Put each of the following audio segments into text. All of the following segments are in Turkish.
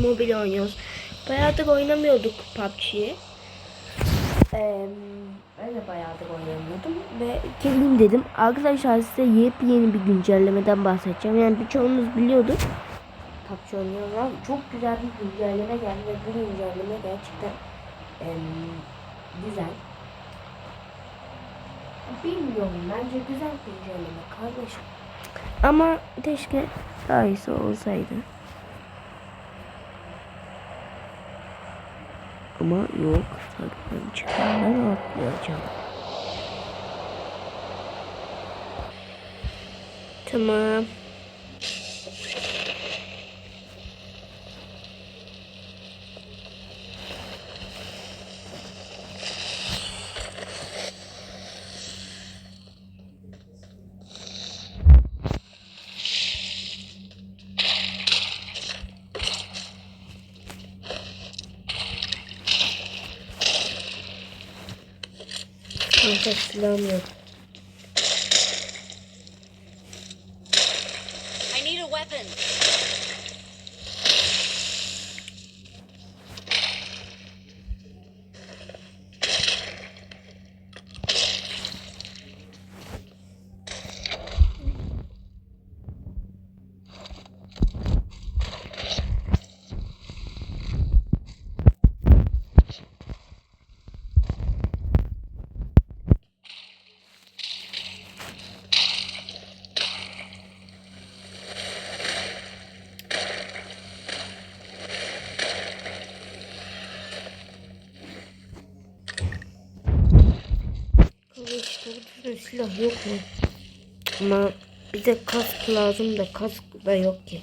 mobil oynuyoruz. Bayağıdır oynamıyorduk PUBG'yi. Ee, ben de bayağıdır oynamıyordum ve geleyim dedim. Arkadaşlar size yepyeni bir güncellemeden bahsedeceğim. Yani birçoğunuz biliyordu. PUBG oynuyorlar. Çok güzel bir güncelleme geldi ve bu güncelleme gerçekten em, güzel. Bilmiyorum bence güzel güncelleme kardeşim. Ama keşke daha iyisi olsaydı. Ama yok. Takımdan çıkandan atlayacağım. Tamam. Silahım yok. Kanka işte silah yok mu? Ama bize kask lazım da kask da yok ki.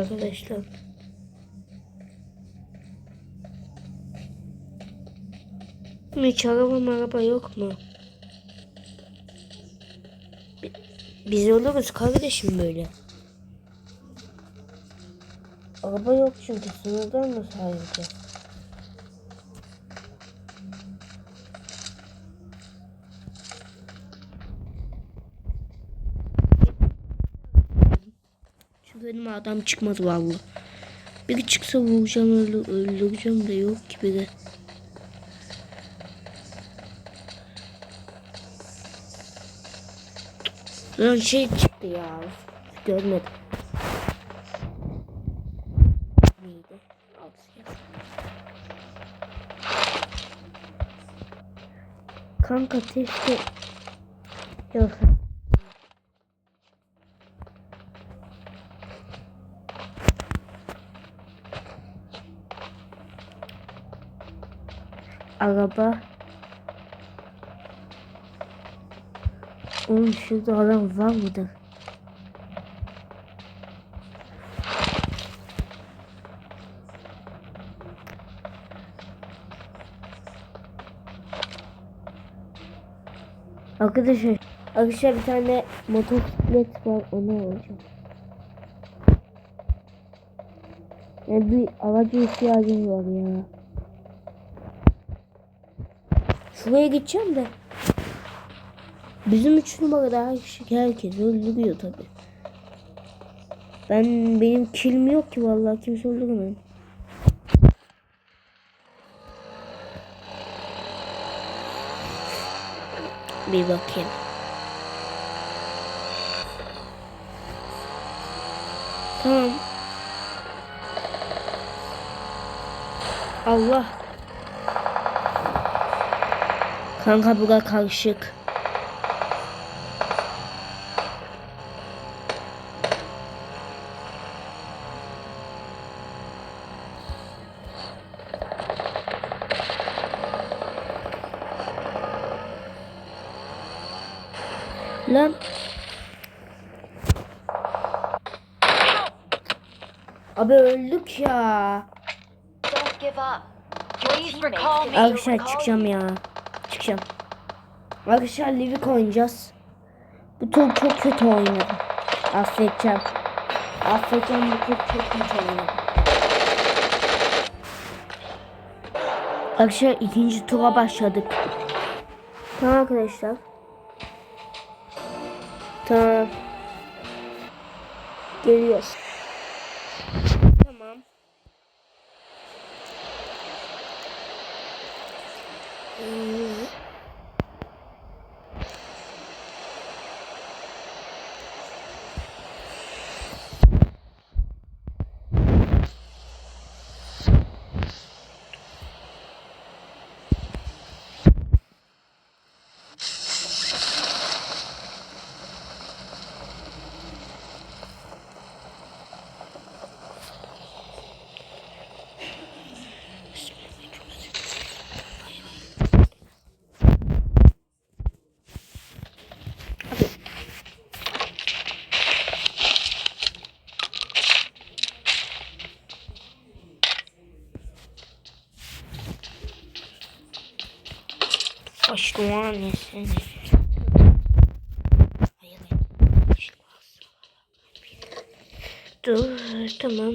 Arkadaşlar. Hiç araba araba yok mu? Bi- Biz oluruz kardeşim böyle. Araba yok çünkü sınırdan mı sadece? Adam çıkmadı vallahi. Biri çıksa vuracağım öyle öldüreceğim de yok ki biri. Lan şey çıktı ya. Görmedim. Neydi? Kanka keşke Yok. Araba. Oğlum şurada adam var mıdır? Arkadaşlar, arkadaşlar bir tane motosiklet var onu alacağım. Yani bir araca ihtiyacım var ya. Şuraya gideceğim de. Bizim üç numarada kişi herkes öldürüyor tabi. Ben benim kilim yok ki vallahi kimse öldüremem. Bir bakayım. Tamam. Allah. Kanka bura karışık. Lan. Abi öldük ya. Arkadaşlar çıkacağım ya. Çıkacağım. Arkadaşlar Livik oynayacağız. Bu tur çok kötü oynadım. Affedeceğim. Affedeceğim bu tur çok kötü oynadım. Arkadaşlar ikinci tura başladık. Tamam arkadaşlar. Tamam. Geliyoruz. Tamam. Hmm. Başlayan seni. Dur tamam.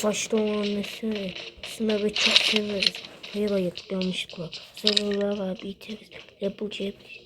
Tofaşta olmasını sınavı çok severiz. Hayır hayır yanlışlıkla. Zararlar var biteriz. Yapılacak. Hı?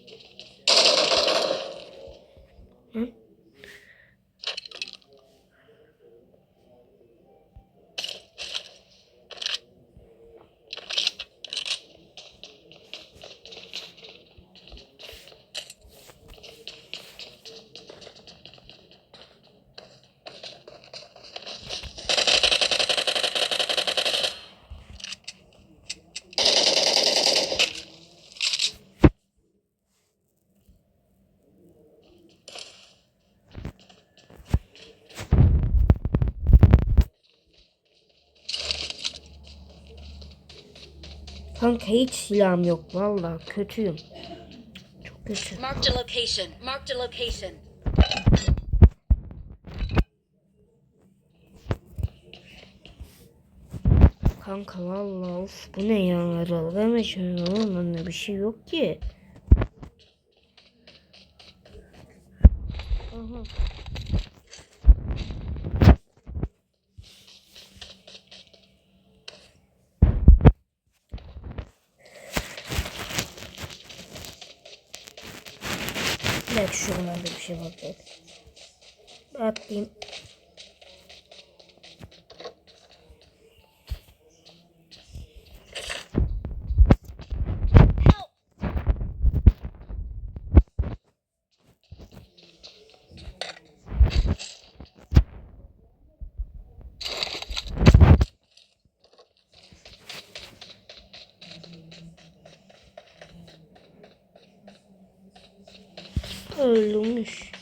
Kanka hiç silahım yok valla kötüyüm. Çok kötü. Marked a location. Marked a location. Kanka valla of bu ne ya aralarına şöyle oğlum bende bir şey yok ki. Aha. Bir dakika şuralarda bir şey. Bir atlayayım. kırılmış.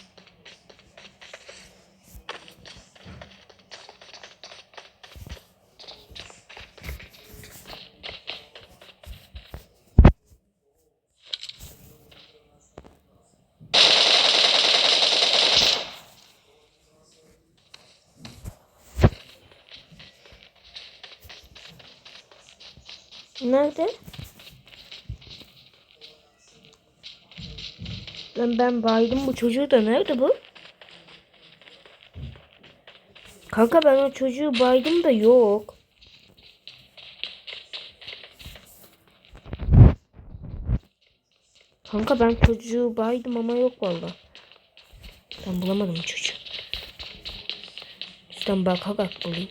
Nerede? Lan ben baydım bu çocuğu da nerede bu? Kanka ben o çocuğu baydım da yok. Kanka ben çocuğu baydım ama yok valla. Ben bulamadım çocuğu. Üstten bakarak bulayım.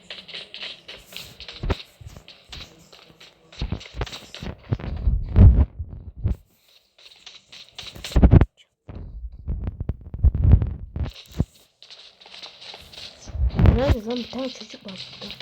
Nerede lan bir tane çocuk var burada.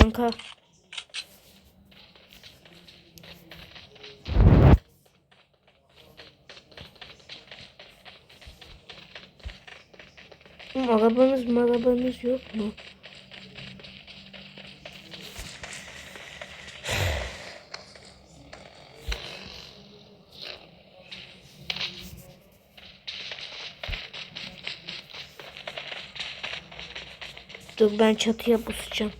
Kanka. Mı arabanız yok mu? Dur ben çatıya pusacağım.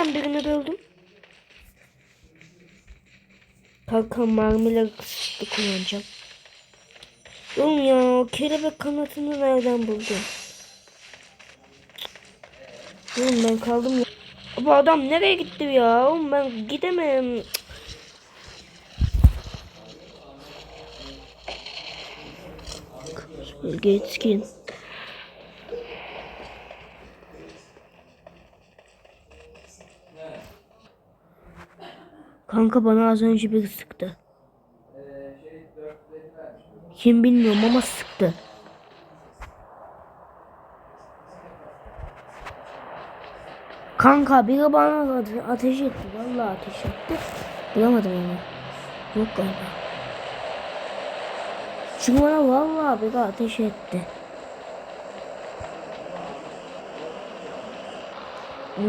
Ben birini böldüm. Kanka mermileri kısıtlı kullanacağım. Oğlum ya kelebek kanatını nereden buldun? Oğlum ben kaldım ya. Bu adam nereye gitti ya? Oğlum ben gidemem. Bölge Kanka bana az önce biri sıktı. Kim bilmiyorum ama sıktı. Kanka biri bana ate- ateş etti. Vallahi ateş etti. Bulamadım onu. Yok galiba. Çünkü bana vallahi biri ateş etti.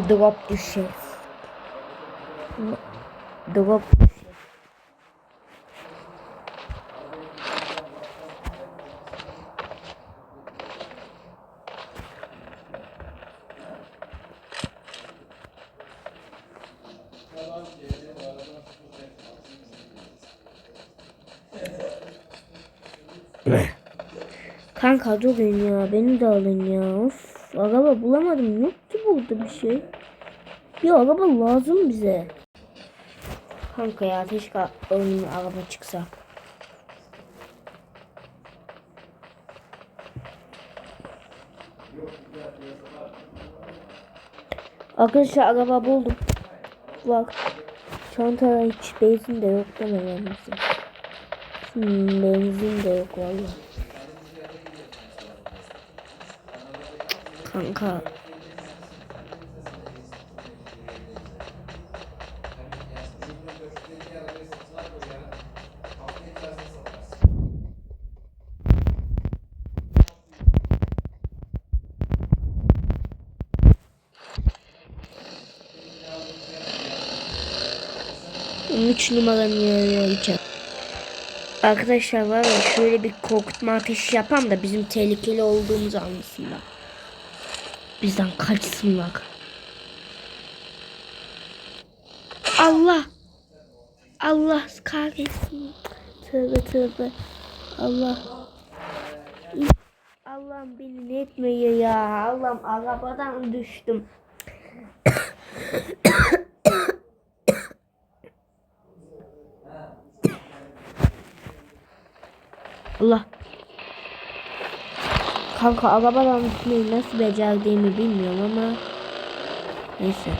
Drop düşer. Düşer. Kanka durun ya beni de alın ya. Of araba bulamadım yok ki burada bir şey. Bir araba lazım bize. Kanka ya keşke önüme araba çıksa. Arkadaşlar araba buldum. Bak. Çantada hiç benzin de yok demem misin? Hmm, benzin de yok vallahi. Kanka. Üç numaranın yanına gideceğim. Arkadaşlar var ya şöyle bir korkutma ateşi yapam da bizim tehlikeli olduğumuzu anlasınlar. Bizden kaçsınlar. Allah. Allah kahretsin. Tövbe tövbe. Allah. Allah'ım beni ne etmiyor ya. Allah'ım arabadan düştüm. Allah. Kanka arabadan gitmeyi nasıl becerdiğimi bilmiyorum ama neyse.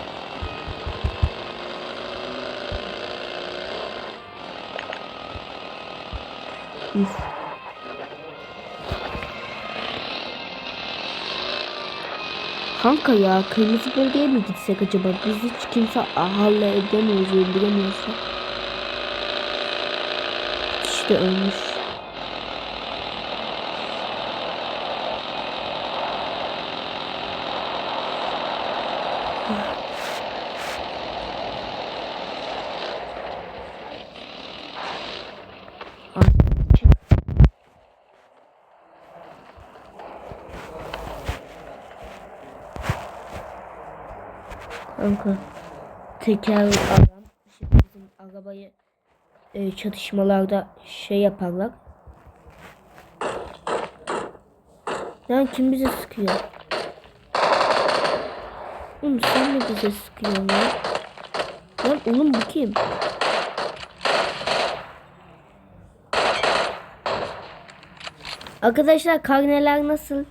Üf. Kanka ya kırmızı bölgeye mi gitsek acaba? Biz hiç kimse halle edemiyoruz, öldüremiyorsa. İşte ölmüş. Kanka teker adam şimdi bizim arabayı e, çatışmalarda şey yaparlar. Lan kim bize sıkıyor? Oğlum sen mi bize sıkıyorsun lan? Lan oğlum bu kim? Arkadaşlar karneler nasıl?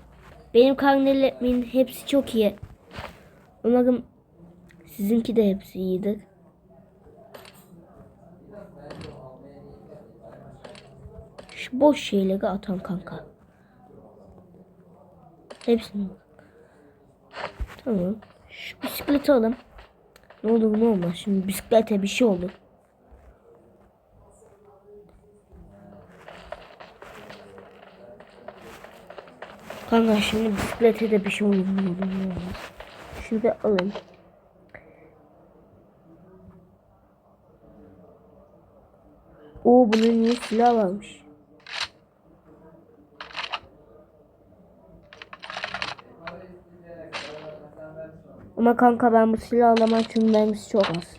Benim karnelerimin hepsi çok iyi. Umarım sizinki de hepsi iyidir. Şu boş şeyleri atan kanka. Hepsini. Tamam. Şu bisikleti alalım. Ne olur ne olmaz. Şimdi bisiklete bir şey olur. Kanka şimdi bisiklete de bir şey olur ne olur ne olmaz. Şunu bir alayım. Oo bunun niye silah varmış? Ama kanka ben bu silahı alamam çünkü mermisi çok az.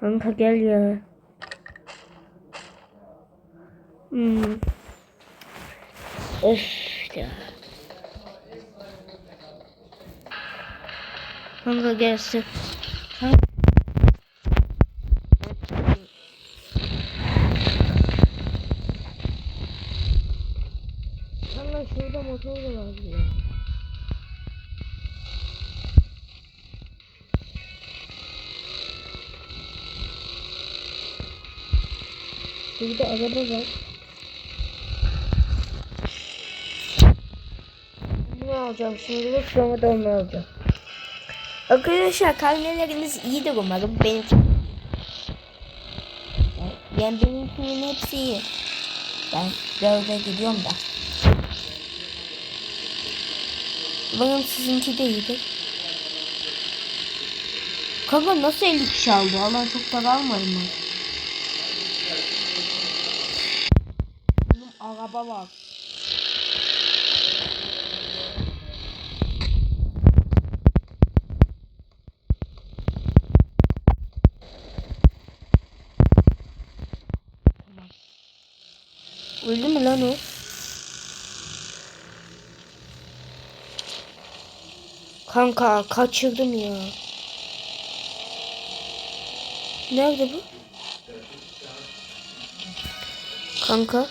Kanka gel ya. Hmm. Of ya. Kanka gelsin. Kanka. Kanka şurada motor da var ya. Burada araba var. Alacağım şimdi sonra onu alacağım. Arkadaşlar karneleriniz iyidir umarım. Benimki yani benimkinin hepsi iyi. Ben dörde gidiyorum da. Umarım sizinki de iyidir. Kanka nasıl 50 kişi aldı? Allah çok para almadım ben. Benim araba var. Lan o? Kanka kaçırdım ya. Nerede bu? Kanka.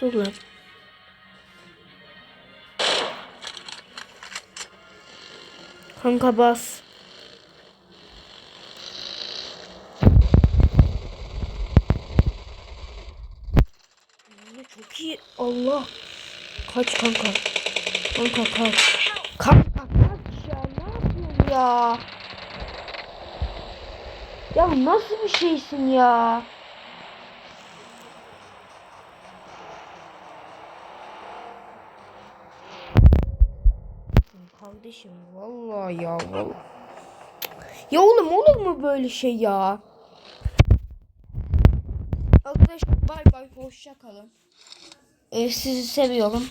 Dur lan. Kanka bas. İyi. Allah. Kaç kanka. Kanka kaç. Kanka kaç ya. Ne yapıyorsun ya? Ya nasıl bir şeysin ya? Kardeşim vallahi ya vallahi. Ya oğlum olur mu böyle şey ya? Arkadaşlar bay bay hoşça kalın. Ee, sizi seviyorum.